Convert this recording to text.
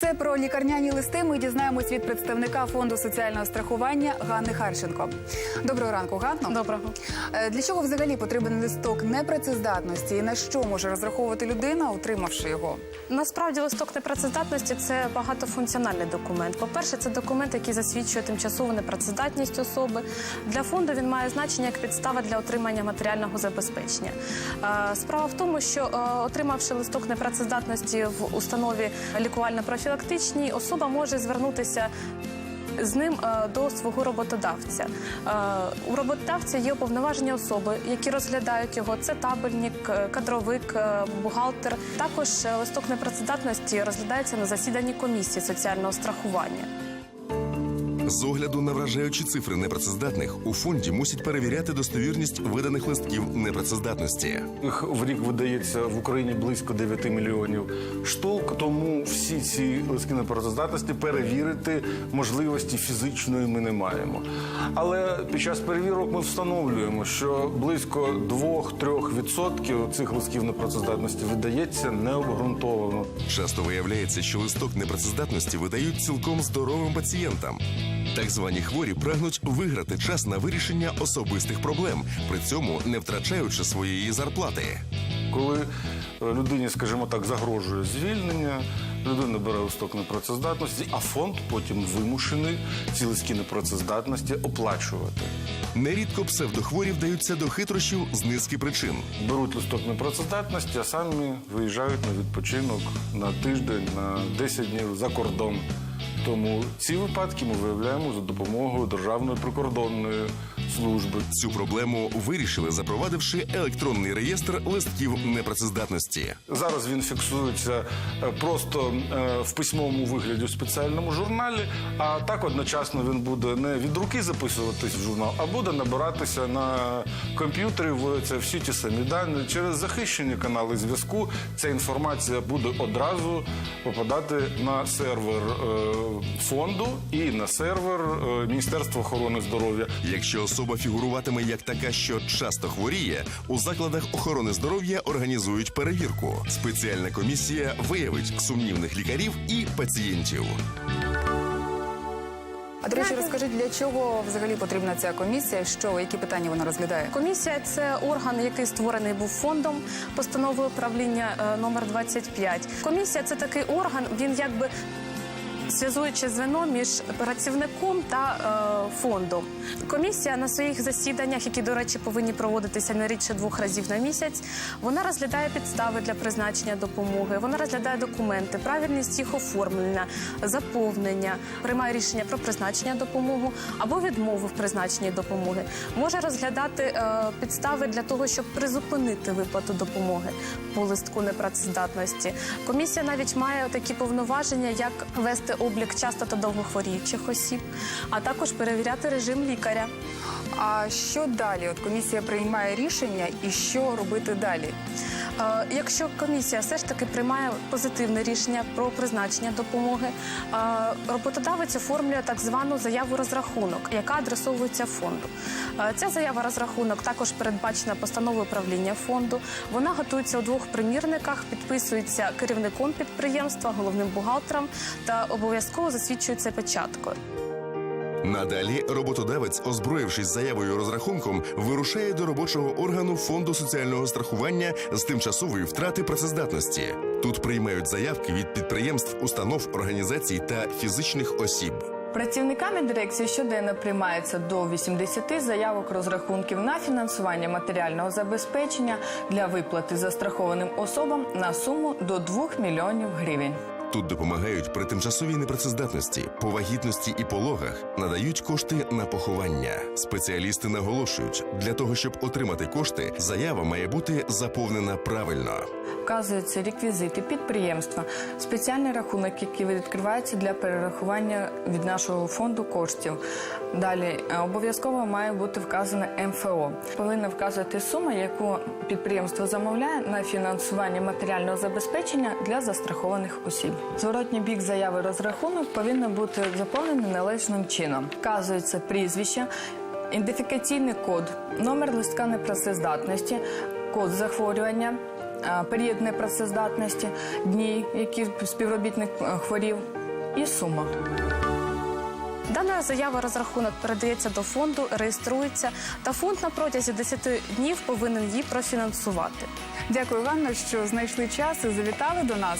Це про лікарняні листи. Ми дізнаємось від представника фонду соціального страхування Ганни Харченко. Доброго ранку, Ганно. Доброго. Е, Для чого взагалі потрібен листок непрацездатності і на що може розраховувати людина, отримавши його? Насправді листок непрацездатності це багатофункціональний документ. По-перше, це документ, який засвідчує тимчасову непрацездатність особи. Для фонду він має значення як підстава для отримання матеріального забезпечення. Е, Справа в тому, що е, отримавши листок непрацездатності в установі лікувально-профілактичній, особа може звернутися. З ним е, до свого роботодавця Е, у роботодавця є уповноважені особи, які розглядають його. Це табельник, е, кадровик, бухгалтер. Також листок непрацездатності розглядається на засіданні комісії соціального страхування. З огляду на вражаючі цифри непрацездатних у фонді мусять перевіряти достовірність виданих листків непрацездатності. Їх в рік видається в Україні близько 9 мільйонів штук. Тому всі ці листки непрацездатності перевірити можливості фізичної ми не маємо. Але під час перевірок ми встановлюємо, що близько 2-3% цих листків непрацездатності видається необґрунтовано. Часто виявляється, що листок непрацездатності видають цілком здоровим пацієнтам. Так звані хворі прагнуть виграти час на вирішення особистих проблем, при цьому не втрачаючи своєї зарплати. Коли людині, скажімо так, загрожує звільнення, людина бере листок непрацездатності, а фонд потім вимушений ці листки непрацездатності оплачувати. Нерідко псевдохворі вдаються до хитрощів з низки причин. Беруть листок непрацездатності, а самі виїжджають на відпочинок на тиждень, на 10 днів за кордон. Тому ці випадки ми виявляємо за допомогою Державної прикордонної служби. Цю проблему вирішили, запровадивши електронний реєстр листків непрацездатності. Зараз він фіксується е, просто е, в письмовому вигляді у спеціальному журналі, а так одночасно він буде не від руки записуватись в журнал, а буде набиратися на комп'ютері в це всі ті самі дані. Через захищені канали зв'язку ця інформація буде одразу попадати на сервер е, фонду і на сервер Міністерства охорони здоров'я. Якщо особа фігуруватиме як така, що часто хворіє, у закладах охорони здоров'я організують перевірку. Спеціальна комісія виявить сумнівних лікарів і пацієнтів. А до речі, розкажіть, для чого взагалі потрібна ця комісія? Що які питання вона розглядає? Комісія це орган, який створений був фондом постановою управління е, номер 25. Комісія це такий орган. Він якби. Зв'язуюче звено між працівником та е, фондом. Комісія на своїх засіданнях, які, до речі, повинні проводитися не рідше двох разів на місяць, вона розглядає підстави для призначення допомоги, вона розглядає документи, правильність їх оформлення, заповнення, приймає рішення про призначення допомоги або відмову в призначенні допомоги. Може розглядати е, підстави для того, щоб призупинити виплату допомоги по листку непрацездатності. Комісія навіть має такі повноваження, як вести облік часто та довгохворіючих осіб, а також перевіряти режим лікаря. А що далі? От комісія приймає рішення, і що робити далі? Якщо комісія все ж таки приймає позитивне рішення про призначення допомоги, роботодавець оформлює так звану заяву розрахунок, яка адресовується фонду. Ця заява розрахунок також передбачена постановою управління фонду. Вона готується у двох примірниках, підписується керівником підприємства, головним бухгалтером та обов'язково засвідчується печаткою. Надалі роботодавець, озброївшись заявою розрахунком, вирушає до робочого органу фонду соціального страхування з тимчасової втрати працездатності. Тут приймають заявки від підприємств, установ, організацій та фізичних осіб. Працівниками дирекції щоденно приймається до 80 заявок розрахунків на фінансування матеріального забезпечення для виплати застрахованим особам на суму до 2 мільйонів гривень. Тут допомагають при тимчасовій непрацездатності, по вагітності і пологах, надають кошти на поховання. Спеціалісти наголошують, для того, щоб отримати кошти, заява має бути заповнена правильно. Вказуються реквізити підприємства, спеціальний рахунок, який відкривається для перерахування від нашого фонду коштів. Далі е, обов'язково має бути вказана МФО. Повинна вказувати сума, яку підприємство замовляє на фінансування матеріального забезпечення для застрахованих осіб. Зворотній бік заяви розрахунок повинен бути заповнений належним чином. Вказується прізвище, ідентифікаційний код, номер листка непрацездатності, код захворювання, період непрацездатності, дні, які співробітник е, хворів, і сума. Дана заява розрахунок передається до фонду, реєструється, та фонд на протязі 10 днів повинен її профінансувати. Дякую, Ганна, що знайшли час і завітали до нас.